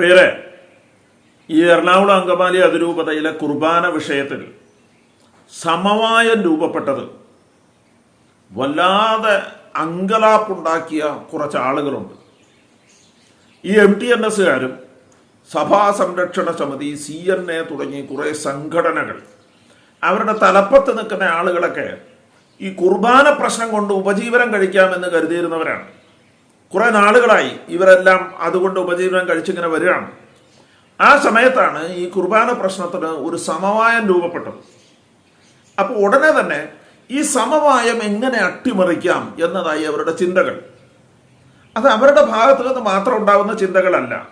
പ്രിയരെ ഈ എറണാകുളം അങ്കമാലി അതിരൂപതയിലെ കുർബാന വിഷയത്തിൽ സമവായം രൂപപ്പെട്ടത് വല്ലാതെ അങ്കലാപ്പുണ്ടാക്കിയ കുറച്ച് ആളുകളുണ്ട്. ഈ എം ടി എൻ എസുകാരും സഭാ സംരക്ഷണ സമിതി സി എൻ എ തുടങ്ങി കുറേ സംഘടനകൾ അവരുടെ തലപ്പത്ത് നിൽക്കുന്ന ആളുകളൊക്കെ ഈ കുർബാന പ്രശ്നം കൊണ്ട് ഉപജീവനം കഴിക്കാമെന്ന് കരുതിയിരുന്നവരാണ്. കുറെ നാളുകളായി ഇവരെല്ലാം അതുകൊണ്ട് ഉപജീവനം കഴിച്ചിങ്ങനെ വരികയാണ്. ആ സമയത്താണ് ഈ കുർബാന പ്രശ്നത്തിന് ഒരു സമവായം രൂപപ്പെട്ടത്. അപ്പോൾ ഉടനെ തന്നെ ഈ സമവായം എങ്ങനെ അട്ടിമറിക്കാം എന്നതായി അവരുടെ ചിന്തകൾ. അത് അവരുടെ ഭാഗത്തു നിന്ന് മാത്രം ഉണ്ടാകുന്ന ചിന്തകളല്ല.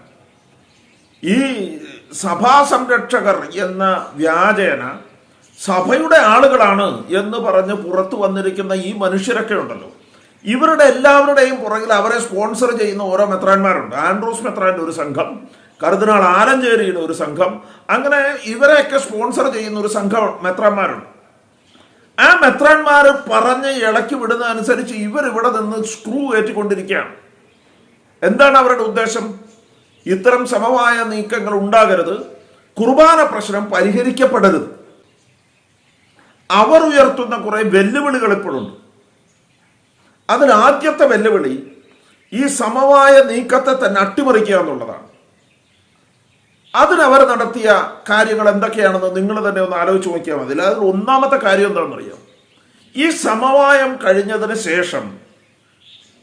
ഈ സഭാ സംരക്ഷകർ എന്ന വ്യാജേന സഭയുടെ ആളുകളാണ് എന്ന് പറഞ്ഞ് പുറത്തു വന്നിരിക്കുന്ന ഈ മനുഷ്യരൊക്കെ ഉണ്ടല്ലോ. ഇവരുടെ എല്ലാവരുടെയും പുറകിൽ അവരെ സ്പോൺസർ ചെയ്യുന്ന ഓരോ മെത്രാന്മാരുണ്ട്. ആൻഡ്രൂസ് മെത്രാന്റെ ഒരു സംഘം കർദിനാൾ ആലഞ്ചേരിയുടെ ഒരു സംഘം അങ്ങനെ ഇവരെയൊക്കെ സ്പോൺസർ ചെയ്യുന്ന ഒരു സംഘം മെത്രാന്മാരുണ്ട്. ആ മെത്രാന്മാർ പറഞ്ഞ് ഇളക്കി വിടുന്ന അനുസരിച്ച് ഇവരിവിടെ നിന്ന് സ്ക്രൂ ഏറ്റിക്കൊണ്ടിരിക്കുകയാണ്. എന്താണ് അവരുടെ ഉദ്ദേശം? ഇത്തരം സമവായ നീക്കങ്ങൾ ഉണ്ടാകരുത്. കുർബാന പ്രശ്നം പരിഹരിക്കപ്പെടരുത്. അവർ ഉയർത്തുന്ന കുറെ വെല്ലുവിളികൾ ഇപ്പോഴുണ്ട്. അതിൽ ആദ്യത്തെ വെല്ലുവിളി ഈ സമവായ നീക്കത്തെ തന്നെ അട്ടിമറിക്കുക എന്നുള്ളതാണ്. അതിനവർ നടത്തിയ കാര്യങ്ങൾ എന്തൊക്കെയാണെന്ന് നിങ്ങൾ തന്നെ ഒന്ന് ആലോചിച്ച് നോക്കിയാൽ മതി. അതിൽ ഒന്നാമത്തെ കാര്യം എന്താണെന്നറിയാം? ഈ സമവായം കഴിഞ്ഞതിന് ശേഷം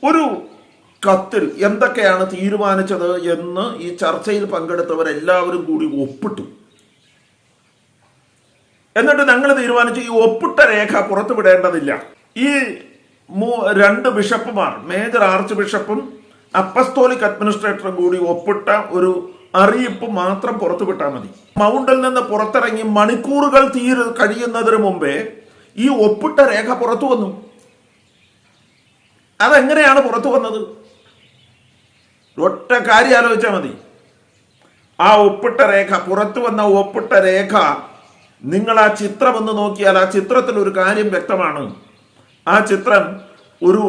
ഒരു കത്തിൽ എന്തൊക്കെയാണ് തീരുമാനിച്ചത് എന്ന് ഈ ചർച്ചയിൽ പങ്കെടുത്തവരെല്ലാവരും കൂടി ഒപ്പിട്ടു. എന്നിട്ട് ഞങ്ങൾ തീരുമാനിച്ചു ഈ ഒപ്പിട്ട രേഖ പുറത്തുവിടേണ്ടതില്ല. ഈ രണ്ട് ബിഷപ്പുമാർ മേജർ ആർച്ച് ബിഷപ്പും അപ്പസ്തോലിക് അഡ്മിനിസ്ട്രേറ്ററും കൂടി ഒപ്പിട്ട ഒരു അറിയിപ്പ് മാത്രം പുറത്തുവിട്ടാൽ മതി. മൗണ്ടിൽ നിന്ന് പുറത്തിറങ്ങി മണിക്കൂറുകൾ തീര് കഴിയുന്നതിന് മുമ്പേ ഈ ഒപ്പിട്ട രേഖ പുറത്തു വന്നു. അതെങ്ങനെയാണ് പുറത്തു വന്നത്? ഒറ്റ കാര്യം ആലോചിച്ചാൽ മതി. ആ ഒപ്പിട്ട രേഖ പുറത്തു വന്ന ഒപ്പിട്ട രേഖ നിങ്ങൾ ആ ചിത്രം ഒന്ന് നോക്കിയാൽ ആ ചിത്രത്തിൽ ഒരു കാര്യം വ്യക്തമാണ്. ആ ചിത്രം ഒരു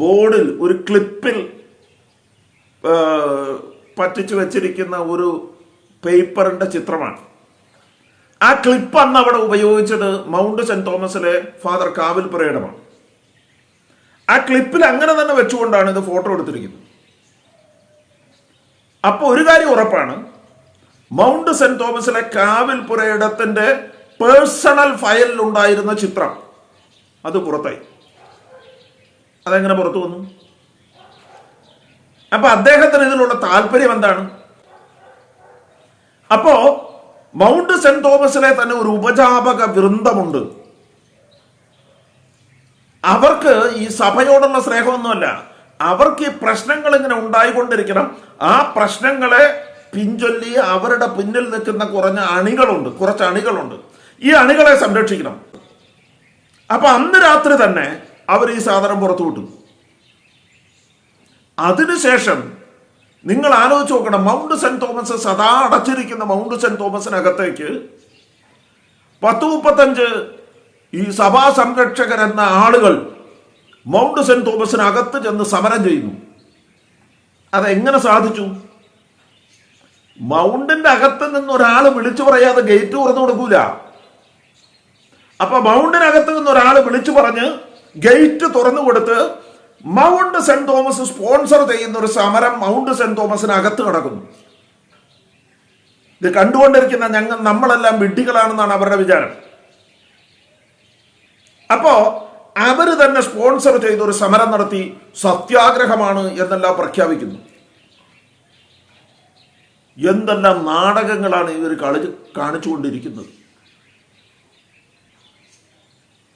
ബോർഡിൽ ഒരു ക്ലിപ്പിൽ പറ്റിച്ചു വെച്ചിരിക്കുന്ന ഒരു പേപ്പറിന്റെ ചിത്രമാണ്. ആ ക്ലിപ്പ് അന്ന് അവിടെ ഉപയോഗിച്ചത് മൗണ്ട് സെന്റ് തോമസിലെ ഫാദർ കാവിൽ പ്രേടമാണ് ആ ക്ലിപ്പിൽ അങ്ങനെ തന്നെ വെച്ചുകൊണ്ടാണ് ഇത് ഫോട്ടോ എടുത്തിരിക്കുന്നത്. അപ്പൊ ഒരു കാര്യം ഉറപ്പാണ്. മൗണ്ട് സെന്റ് തോമസിലെ കാവിൽ പുരയിടത്തിന്റെ പേഴ്സണൽ ഫയലിൽ ഉണ്ടായിരുന്ന ചിത്രം അത് പുറത്തായി. അതെങ്ങനെ പുറത്തു വന്നു? അപ്പൊ അദ്ദേഹത്തിന് ഇതിലുള്ള താല്പര്യം എന്താണ്? അപ്പോ മൗണ്ട് സെന്റ് തോമസിലെ തന്നെ ഒരു ഉപജാപക വൃന്ദമുണ്ട്. അവർക്ക് ഈ സഭയോടുള്ള സ്നേഹമൊന്നുമല്ല. അവർക്ക് ഈ പ്രശ്നങ്ങൾ ഇങ്ങനെ ഉണ്ടായിക്കൊണ്ടിരിക്കണം. ആ പ്രശ്നങ്ങളെ പിൻചൊല്ലി അവരുടെ പിന്നിൽ നിൽക്കുന്ന കുറഞ്ഞ അണികളുണ്ട്. കുറച്ച് അണികളുണ്ട്. ഈ അണികളെ സംരക്ഷിക്കണം. അപ്പൊ അന്ന് രാത്രി തന്നെ അവർ ഈ സാധനം പുറത്തു വിട്ടു. അതിനുശേഷം നിങ്ങൾ ആലോചിച്ച് നോക്കണം മൗണ്ട് സെന്റ് തോമസ് സദാ അടച്ചിരിക്കുന്ന മൗണ്ട് സെന്റ് തോമസിനകത്തേക്ക് പത്ത് മുപ്പത്തഞ്ച് ഈ സഭാ സംരക്ഷകരെന്ന ആളുകൾ മൗണ്ട് സെന്റ് തോമസിനകത്ത് ചെന്ന് സമരം ചെയ്യുന്നു. അതെങ്ങനെ സാധിച്ചു? മൗണ്ടിന്റെ അകത്ത് നിന്ന് ഒരാൾ വിളിച്ചു പറയാതെ ഗേറ്റ് തുറന്നു കൊടുക്കൂല. അപ്പൊ മൗണ്ടിനകത്ത് നിന്ന് ഒരാൾ വിളിച്ചു പറഞ്ഞ് ഗേറ്റ് തുറന്നു കൊടുത്ത് മൗണ്ട് സെന്റ് തോമസ് സ്പോൺസർ ചെയ്യുന്ന ഒരു സമരം മൗണ്ട് സെന്റ് തോമസിനകത്ത് കിടക്കുന്നു ഇത് കണ്ടുകൊണ്ടിരിക്കുന്ന ഞങ്ങൾ നമ്മളെല്ലാം വിഡ്ഢികളാണെന്നാണ് അവരുടെ വിചാരം. അപ്പോ അവർ തന്നെ സ്പോൺസർ ചെയ്ത ഒരു സമരം നടത്തി സത്യാഗ്രഹമാണ് എന്നെല്ലാം പ്രഖ്യാപിക്കുന്നു. എന്തെല്ലാം നാടകങ്ങളാണ് ഇവർ കളി കാണിച്ചുകൊണ്ടിരിക്കുന്നത്.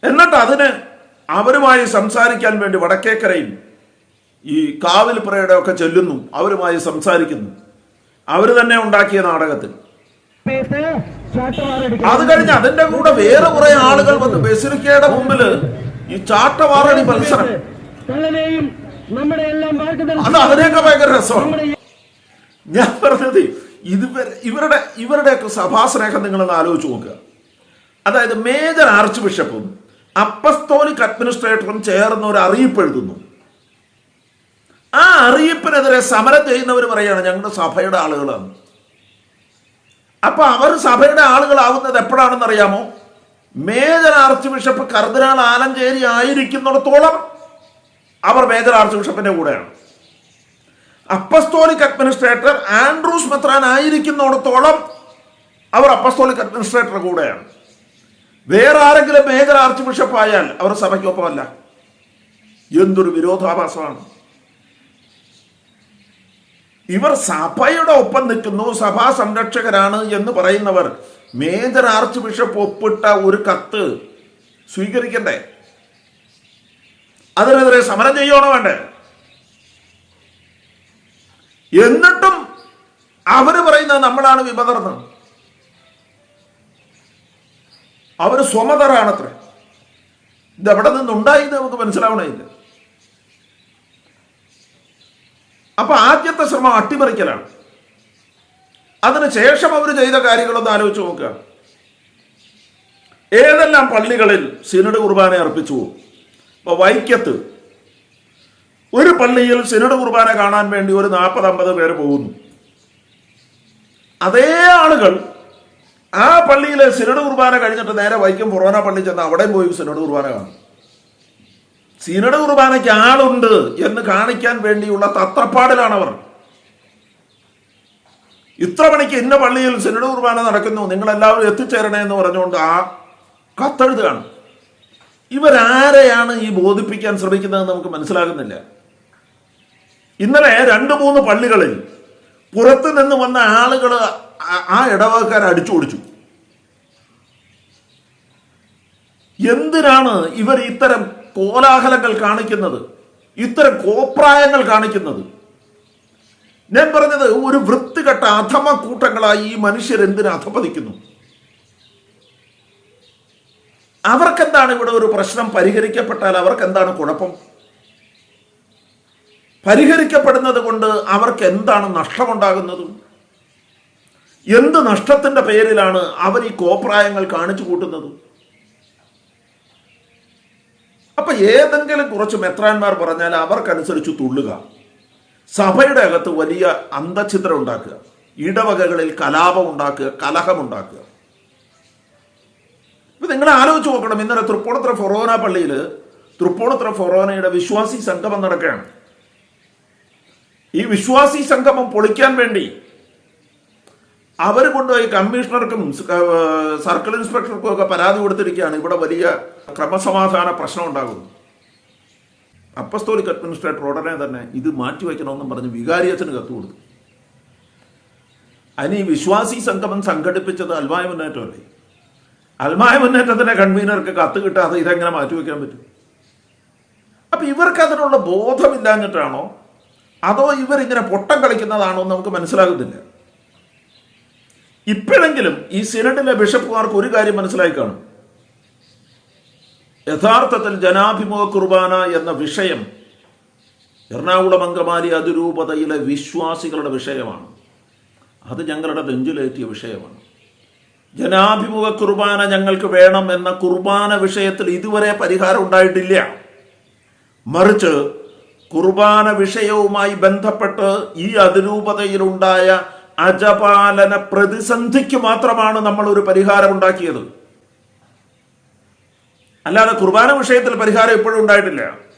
എന്നിട്ട് അതിന് അവരുമായി സംസാരിക്കാൻ വേണ്ടി വടക്കേക്കരയിൽ ഈ കാവിൽ പുറയുടെ ഒക്കെ ചെല്ലുന്നു. അവരുമായി സംസാരിക്കുന്നു. അവർ തന്നെ ഉണ്ടാക്കിയ നാടകത്തിൽ. അത് കഴിഞ്ഞ് അതിന്റെ കൂടെ വേറെ കുറെ ആളുകൾ വന്ന് ബസിലിക്കയുടെ മുമ്പിൽ ഈ ചാട്ടവാറടി മത്സരം. അത് അതിനൊക്കെ ഭയങ്കര രസമാണ്. ഞാൻ പറഞ്ഞത് ഇതുവരെ ഇവരുടെ ഇവരുടെയൊക്കെ സഭാസ്നേഹം നിങ്ങളൊന്ന് ആലോചിച്ച് നോക്കുക. അതായത് മേജർ ആർച്ച് ബിഷപ്പും അപ്പസ്തോലിക് അഡ്മിനിസ്ട്രേറ്ററും ചേർന്ന് ഒരു അറിയിപ്പ് എഴുതുന്നു. ആ അറിയിപ്പിനെതിരെ സമരം ചെയ്യുന്നവർ പറയുകയാണ് ഞങ്ങളുടെ സഭയുടെ ആളുകളാണ്. അപ്പൊ അവർ സഭയുടെ ആളുകളാവുന്നത് എപ്പോഴാണെന്ന് അറിയാമോ major arch bishop cardinal Alencherry ആയിരിക്കുന്നിടത്തോളം അവർ മേജർ ആർച്ച് ബിഷപ്പിന്റെ കൂടെയാണ്. അപ്പസ്തോലിക് അഡ്മിനിസ്ട്രേറ്റർ ആൻഡ്രൂസ് മെത്രാൻ ആയിരിക്കുന്നിടത്തോളം അവർ അപ്പസ്തോലിക് അഡ്മിനിസ്ട്രേറ്ററുടെ കൂടെയാണ്. വേറെ ആരെങ്കിലും മേജർ ആർച്ച് ബിഷപ്പ് ആയാൽ അവർ സഭയ്ക്കൊപ്പമല്ല. എന്തൊരു വിരോധാഭാസമാണ്. ഇവർ സഭയുടെ ഒപ്പം നിൽക്കുന്നു സഭാ സംരക്ഷകരാണ് എന്ന് പറയുന്നവർ. മേജർ ആർച്ച് ബിഷപ്പ് ഒപ്പിട്ട ഒരു കത്ത് സ്വീകരിക്കണ്ടേ? അതിനെതിരെ സമരം ചെയ്യണോ വേണ്ടേ? എന്നിട്ടും അവർ പറയുന്നത് നമ്മളാണ് വിമതർന്ന് അവർ സ്വമതരാണത്രേ. ഇത് എവിടെ നിന്നുണ്ടായി നമുക്ക് മനസ്സിലാവണമില്ല. അപ്പൊ ആദ്യത്തെ ശ്രമം അട്ടിമറിക്കലാണ്. അതിനുശേഷം അവർ ചെയ്ത കാര്യങ്ങളൊന്ന് ആലോചിച്ച് നോക്കുക. ഏതെല്ലാം പള്ളികളിൽ സിനഡ് കുർബാന അർപ്പിച്ചു? അപ്പൊ വൈക്കത്ത്. ഒരു പള്ളിയിൽ സിനഡ് കുർബാന കാണാൻ വേണ്ടി ഒരു നാൽപ്പത് അമ്പത് പേര് പോകുന്നു. അതേ ആളുകൾ ആ പള്ളിയിലെ സിനഡ് കുർബാന കഴിഞ്ഞിട്ട് നേരെ വൈക്കം ഫൊറോന പള്ളി ചെന്ന് അവിടെയും പോയി സിനഡ് കുർബാന കാണും. സിനഡ് കുർബാനയ്ക്ക് ആളുണ്ട് എന്ന് കാണിക്കാൻ വേണ്ടിയുള്ള തത്രപ്പാടിലാണ് അവർ ഇത്ര മണിക്ക് ഇന്ന പള്ളിയിൽ സിനഡ് കുർബാന നടക്കുന്നു നിങ്ങൾ എല്ലാവരും എത്തിച്ചേരണേ എന്ന് പറഞ്ഞുകൊണ്ട് ആ കത്തെഴുതുകയാണ്. ഇവരാരെയാണ് ഈ ബോധിപ്പിക്കാൻ ശ്രമിക്കുന്നതെന്ന് നമുക്ക് മനസ്സിലാകുന്നില്ല. ഇന്നലെ രണ്ട് മൂന്ന് പള്ളികളിൽ പുറത്തു നിന്ന് വന്ന ആളുകൾ ആ ഇടവകക്കാർ അടിച്ചു ഓടിച്ചു എന്തിനാണ് ഇവർ ഇത്തരം കോലാഹലങ്ങൾ കാണിക്കുന്നത്? ഇത്തരം കോപ്രായങ്ങൾ കാണിക്കുന്നത്? ഞാൻ പറഞ്ഞത് ഒരു വൃത്തികെട്ട അധമ കൂട്ടങ്ങളായി ഈ മനുഷ്യർ എന്തിനു അധപതിക്കുന്നു? അവർക്കെന്താണ് ഇവിടെ ഒരു പ്രശ്നം? പരിഹരിക്കപ്പെട്ടാൽ അവർക്ക് എന്താണ് കുഴപ്പം? പരിഹരിക്കപ്പെടുന്നത് കൊണ്ട് അവർക്ക് എന്താണ് നഷ്ടമുണ്ടാകുന്നത്? എന്ത് നഷ്ടത്തിന്റെ പേരിലാണ് അവർ ഈ കോപ്രായങ്ങൾ കാണിച്ചു കൂട്ടുന്നത്? അപ്പൊ ഏതെങ്കിലും കുറച്ച് മെത്രാന്മാർ പറഞ്ഞാൽ അവർക്കനുസരിച്ച് തുള്ളുക. സഭയുടെ അകത്ത് വലിയ അന്തഛിദ്രം ഉണ്ടാക്കുക. ഇടവകകളിൽ കലാപം ഉണ്ടാക്കുക കലഹമുണ്ടാക്കുക ഇപ്പൊ നിങ്ങൾ ആലോചിച്ച് നോക്കണം. ഇന്നലെ തൃപ്പൂണിത്തുറ ഫൊറോന പള്ളിയിൽ തൃപ്പൂണിത്തുറ ഫൊറോനയുടെ വിശ്വാസി സംഗമം നടക്കുകയാണ്. ഈ വിശ്വാസി സംഗമം പൊളിക്കാൻ വേണ്ടി അവർ കൊണ്ടുപോയി കമ്മീഷണർക്കും സർക്കിൾ ഇൻസ്പെക്ടർക്കും ഒക്കെ പരാതി കൊടുത്തിരിക്കുകയാണ്. ഇവിടെ വലിയ ക്രമസമാധാന പ്രശ്നം ഉണ്ടാകുന്നു. അപ്പസ്തോലിക് അഡ്മിനിസ്ട്രേറ്റർ ഉടനെ തന്നെ ഇത് മാറ്റിവെക്കണമെന്നും പറഞ്ഞ് വികാരിയച്ചന് കത്ത് കൊടുത്തു. അനി വിശ്വാസി സംഗമം സംഘടിപ്പിച്ചത് അൽമായ മുന്നേറ്റമല്ലേ? അൽമായ മുന്നേറ്റത്തിന്റെ കൺവീനർക്ക് കത്ത് കിട്ടാതെ ഇതെങ്ങനെ മാറ്റിവെക്കാൻ പറ്റും? അപ്പൊ ഇവർക്ക് അതിനുള്ള ബോധമില്ലാഞ്ഞിട്ടാണോ? അതോ ഇവർ ഇങ്ങനെ പൊട്ടം കളിക്കുന്നതാണോ നമുക്ക് മനസ്സിലാകുന്നില്ല. ഇപ്പോഴെങ്കിലും ഈ സിനഡിലെ ബിഷപ്പുമാർക്ക് ഒരു കാര്യം മനസ്സിലായി കാണും. യഥാർത്ഥത്തിൽ ജനാഭിമുഖ കുർബാന എന്ന വിഷയം എറണാകുളം അങ്കമാലി അതിരൂപതയിലെ വിശ്വാസികളുടെ വിഷയമാണ്. അത് ഞങ്ങളുടെ നെഞ്ചിലേറ്റിയ വിഷയമാണ്. ജനാഭിമുഖ കുർബാന ഞങ്ങൾക്ക് വേണം എന്ന കുർബാന വിഷയത്തിൽ ഇതുവരെ പരിഹാരം ഉണ്ടായിട്ടില്ല. മറിച്ച് കുർബാന വിഷയവുമായി ബന്ധപ്പെട്ട് ഈ അതിരൂപതയിലുണ്ടായ അജപാലന പ്രതിസന്ധിക്ക് മാത്രമാണ് നമ്മൾ ഒരു പരിഹാരം ഉണ്ടാക്കിയത്. അല്ലാതെ കുർബാന വിഷയത്തിൽ പരിഹാരം ഇപ്പോഴും ഉണ്ടായിട്ടില്ല.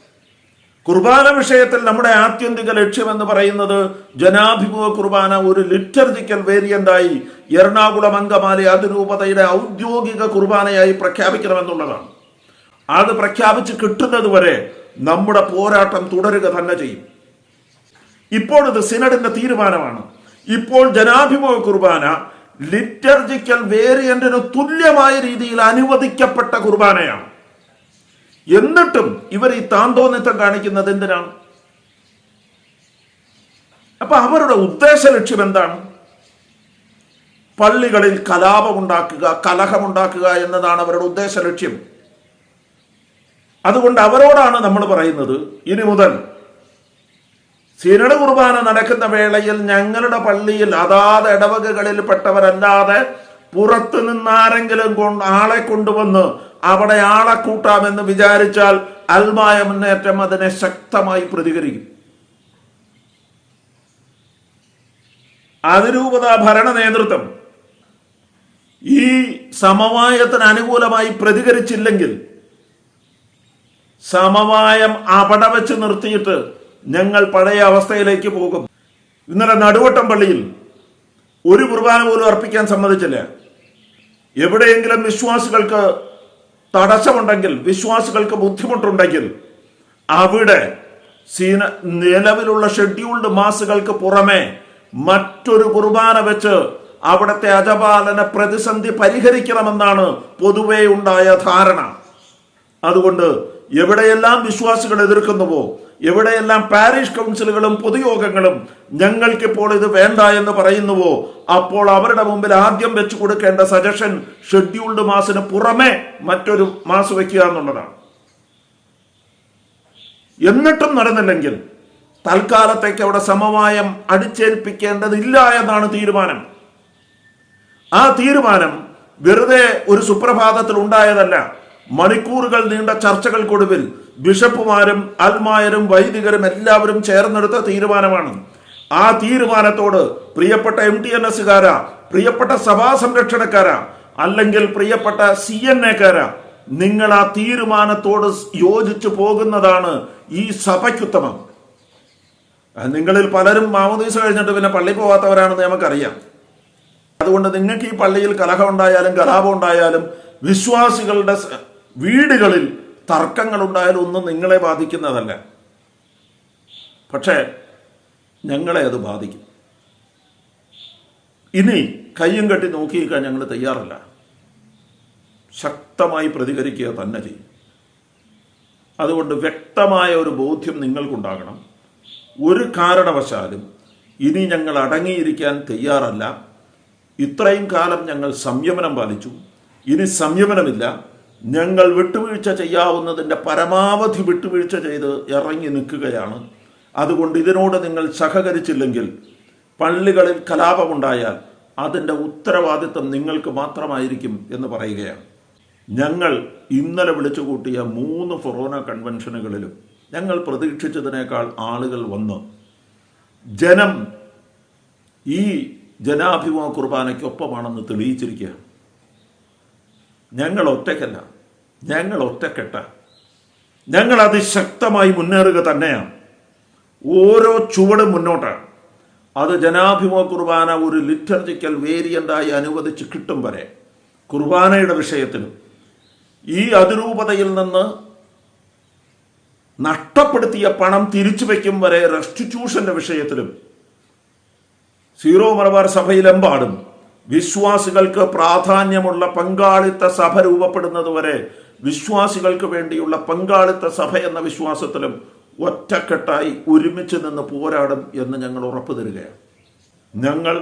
കുർബാന വിഷയത്തിൽ നമ്മുടെ ആത്യന്തിക ലക്ഷ്യം എന്ന് പറയുന്നത് ജനാഭിമുഖ കുർബാന ഒരു ലിറ്റർജിക്കൽ വേരിയന്റായി എറണാകുളം അങ്കമാലി അതിരൂപതയുടെ ഔദ്യോഗിക കുർബാനയായി പ്രഖ്യാപിക്കണമെന്നുള്ളതാണ്. അത് പ്രഖ്യാപിച്ച് കിട്ടുന്നത് വരെ നമ്മുടെ പോരാട്ടം തുടരുക തന്നെ ചെയ്യും. ഇപ്പോഴത് സിനഡിന്റെ തീരുമാനമാണ്. ഇപ്പോൾ ജനാഭിമുഖ കുർബാന ലിറ്റർജിക്കൽ വേരിയന്റിന് തുല്യമായ രീതിയിൽ അനുവദിക്കപ്പെട്ട കുർബാനയാണ്. എന്നിട്ടും ഇവർ ഈ താന്തോന്നിത്തം കാണിക്കുന്നത് എന്തിനാണ്? അപ്പൊ അവരുടെ ഉദ്ദേശ ലക്ഷ്യം എന്താണ്? പള്ളികളിൽ കലാപമുണ്ടാക്കുക കലഹമുണ്ടാക്കുക എന്നതാണ് അവരുടെ ഉദ്ദേശ ലക്ഷ്യം. അതുകൊണ്ട് അവരോടാണ് നമ്മൾ പറയുന്നത് ഇനി മുതൽ സിനഡ് കുർബാന നടക്കുന്ന വേളയിൽ ഞങ്ങളുടെ പള്ളിയിൽ അതാത് ഇടവകകളിൽ പെട്ടവരല്ലാതെ പുറത്തു നിന്നാരെങ്കിലും കൊണ്ട് ആളെ കൊണ്ടുവന്ന് അവിടെ ആളെ കൂട്ടാമെന്ന് വിചാരിച്ചാൽ അൽമായ മുന്നേറ്റം അതിനെ ശക്തമായി പ്രതികരിക്കും. അതിരൂപത ഭരണ നേതൃത്വം ഈ സമവായത്തിന് അനുകൂലമായി പ്രതികരിച്ചില്ലെങ്കിൽ സമവായം അവിടെ വെച്ച് നിർത്തിയിട്ട് ഞങ്ങൾ പഴയ അവസ്ഥയിലേക്ക് പോകും. ഇന്നലെ നടുവട്ടം പള്ളിയിൽ ഒരു കുർബാന പോലും അർപ്പിക്കാൻ സമ്മതിച്ചില്ല. എവിടെയെങ്കിലും വിശ്വാസികൾക്ക് തടസ്സമുണ്ടെങ്കിൽ വിശ്വാസികൾക്ക് ബുദ്ധിമുട്ടുണ്ടെങ്കിൽ അവിടെ സീന നിലവിലുള്ള ഷെഡ്യൂൾഡ് മാസുകൾക്ക് പുറമെ മറ്റൊരു കുർബാന വെച്ച് അവിടുത്തെ അജപാലന പ്രതിസന്ധി പരിഹരിക്കണമെന്നാണ് പൊതുവേ ഉണ്ടായ ധാരണ. അതുകൊണ്ട് എവിടെയെല്ലാം വിശ്വാസികൾ എതിർക്കുന്നുവോ എവിടെയെല്ലാം പാരീഷ് കൗൺസിലുകളും പൊതുയോഗങ്ങളും ഞങ്ങൾക്കിപ്പോൾ ഇത് വേണ്ട എന്ന് പറയുന്നുവോ അപ്പോൾ അവരുടെ മുമ്പിൽ ആദ്യം വെച്ചു കൊടുക്കേണ്ട സജഷൻ ഷെഡ്യൂൾഡ് മാസിന് പുറമെ മറ്റൊരു മാസ് വെക്കുക എന്നുള്ളതാണ്. എന്നിട്ടും നടന്നില്ലെങ്കിൽ തൽക്കാലത്തേക്ക് അവിടെ സമവായം അടിച്ചേൽപ്പിക്കേണ്ടതില്ല എന്നാണ് തീരുമാനം. ആ തീരുമാനം വെറുതെ ഒരു സുപ്രഭാതത്തിൽ ഉണ്ടായതല്ല. മണിക്കൂറുകൾ നീണ്ട ചർച്ചകൾക്കൊടുവിൽ ബിഷപ്പുമാരും ആത്മായരും വൈദികരും എല്ലാവരും ചേർന്നെടുത്ത തീരുമാനമാണ്. ആ തീരുമാനത്തോട് പ്രിയപ്പെട്ട എം ടി എൻ എസുകാരാ പ്രിയപ്പെട്ട സഭാ സംരക്ഷണക്കാരാ അല്ലെങ്കിൽ പ്രിയപ്പെട്ട സി എൻ എക്കാരാ നിങ്ങൾ ആ തീരുമാനത്തോട് യോജിച്ചു പോകുന്നതാണ് ഈ സഭയ്ക്കുത്തമം. നിങ്ങളിൽ പലരും മാമോദീസ് കഴിഞ്ഞിട്ട് പിന്നെ പള്ളി പോകാത്തവരാണെന്ന് നമുക്കറിയാം. അതുകൊണ്ട് നിങ്ങൾക്ക് ഈ പള്ളിയിൽ കലഹം ഉണ്ടായാലും കലാപം ഉണ്ടായാലും വിശ്വാസികളുടെ വീടുകളിൽ തർക്കങ്ങൾ ഉണ്ടായാലും ഒന്നും നിങ്ങളെ ബാധിക്കുന്നതല്ല. പക്ഷേ ഞങ്ങളെ അത് ബാധിക്കും. ഇനി കയ്യും കെട്ടി നോക്കിയിരിക്കാൻ ഞങ്ങൾ തയ്യാറല്ല. ശക്തമായി പ്രതികരിക്കുക തന്നെ ചെയ്യും. അതുകൊണ്ട് വ്യക്തമായ ഒരു ബോധ്യം നിങ്ങൾക്കുണ്ടാകണം. ഒരു കാരണവശാലും ഇനി ഞങ്ങൾ അടങ്ങിയിരിക്കാൻ തയ്യാറല്ല. ഇത്രയും കാലം ഞങ്ങൾ സംയമനം പാലിച്ചു. ഇനി സംയമനമില്ല. ഞങ്ങൾ വിട്ടുവീഴ്ച ചെയ്യാവുന്നതിന്റെ പരമാവധി വിട്ടുവീഴ്ച ചെയ്ത് ഇറങ്ങി നിൽക്കുകയാണ്. അതുകൊണ്ട് ഇതിനോട് നിങ്ങൾ സഹകരിച്ചില്ലെങ്കിൽ പള്ളികളിൽ കലാപമുണ്ടായാൽ അതിന്റെ ഉത്തരവാദിത്വം നിങ്ങൾക്ക് മാത്രമായിരിക്കും എന്ന് പറയുകയാണ്. ഞങ്ങൾ ഇന്നലെ വിളിച്ചു കൂട്ടിയ മൂന്ന് ഫൊറോന കൺവെൻഷനുകളിലും ഞങ്ങൾ പ്രതീക്ഷിച്ചതിനേക്കാൾ ആളുകൾ വന്ന്. ജനം ഈ ജനാഭിമുഖ കുർബാനയ്ക്കൊപ്പമാണെന്ന് തെളിയിച്ചിരിക്കുകയാണ്. ഞങ്ങൾ ഒറ്റയ്ക്കല്ല. ഞങ്ങൾ ഒറ്റക്കെട്ട. ഞങ്ങൾ അതിശക്തമായി മുന്നേറുക തന്നെയാണ് ഓരോ ചുവടും മുന്നോട്ടാണ് അത് ജനാഭിമുഖ കുർബാന ഒരു ലിറ്റർജിക്കൽ വേരിയന്റായി അനുവദിച്ച് കിട്ടും വരെ. കുർബാനയുടെ വിഷയത്തിലും. ഈ അതിരൂപതയിൽ നിന്ന് നഷ്ടപ്പെടുത്തിയ പണം തിരിച്ചു വയ്ക്കും വരെ റെസ്റ്റിറ്റ്യൂഷന്റെ വിഷയത്തിലും. സീറോ മലബാർ സഭയിലെമ്പാടും വിശ്വാസികൾക്ക് പ്രാധാന്യമുള്ള പങ്കാളിത്ത സഭ രൂപപ്പെടുന്നതുവരെ വിശ്വാസികൾക്ക് വേണ്ടിയുള്ള പങ്കാളിത്ത സഭ എന്ന വിശ്വാസത്തിലും ഒറ്റക്കെട്ടായി ഒരുമിച്ച് നിന്ന് പോരാടും എന്ന് ഞങ്ങൾ ഉറപ്പു തരികയാണ്. ഞങ്ങൾ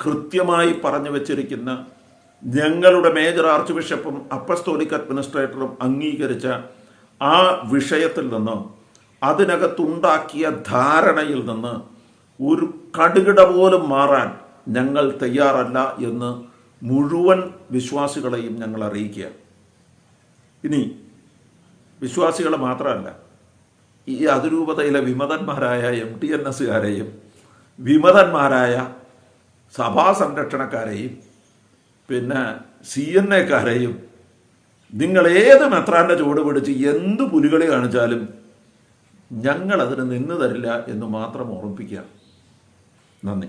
കൃത്യമായി പറഞ്ഞു വച്ചിരിക്കുന്ന ഞങ്ങളുടെ മേജർ ആർച്ച് ബിഷപ്പും അപ്പസ്തോലിക് അഡ്മിനിസ്ട്രേറ്ററും അംഗീകരിച്ച ആ വിഷയത്തിൽ നിന്ന് അതിനകത്തുണ്ടാക്കിയ ധാരണയിൽ നിന്ന് ഒരു കടുകിട പോലും മാറാൻ ഞങ്ങൾ തയ്യാറല്ല എന്ന് മുഴുവൻ വിശ്വാസികളെയും ഞങ്ങൾ അറിയിക്കുക ഇനി വിശ്വാസികളെ മാത്രമല്ല ഈ അതിരൂപതയിലെ വിമതന്മാരായ എം ടി എൻ എസ്സുകാരെയും വിമതന്മാരായ സഭാ സംരക്ഷണക്കാരെയും പിന്നെ സി എൻ എക്കാരെയും നിങ്ങൾ ഏത് മെത്രാന്റെ ചുവട് പിടിച്ച് എന്ത് പുലികളി കാണിച്ചാലും ഞങ്ങളതിന് നിന്ന് തരില്ല എന്ന് മാത്രം ഓർമ്മിപ്പിക്കുക. നന്ദി.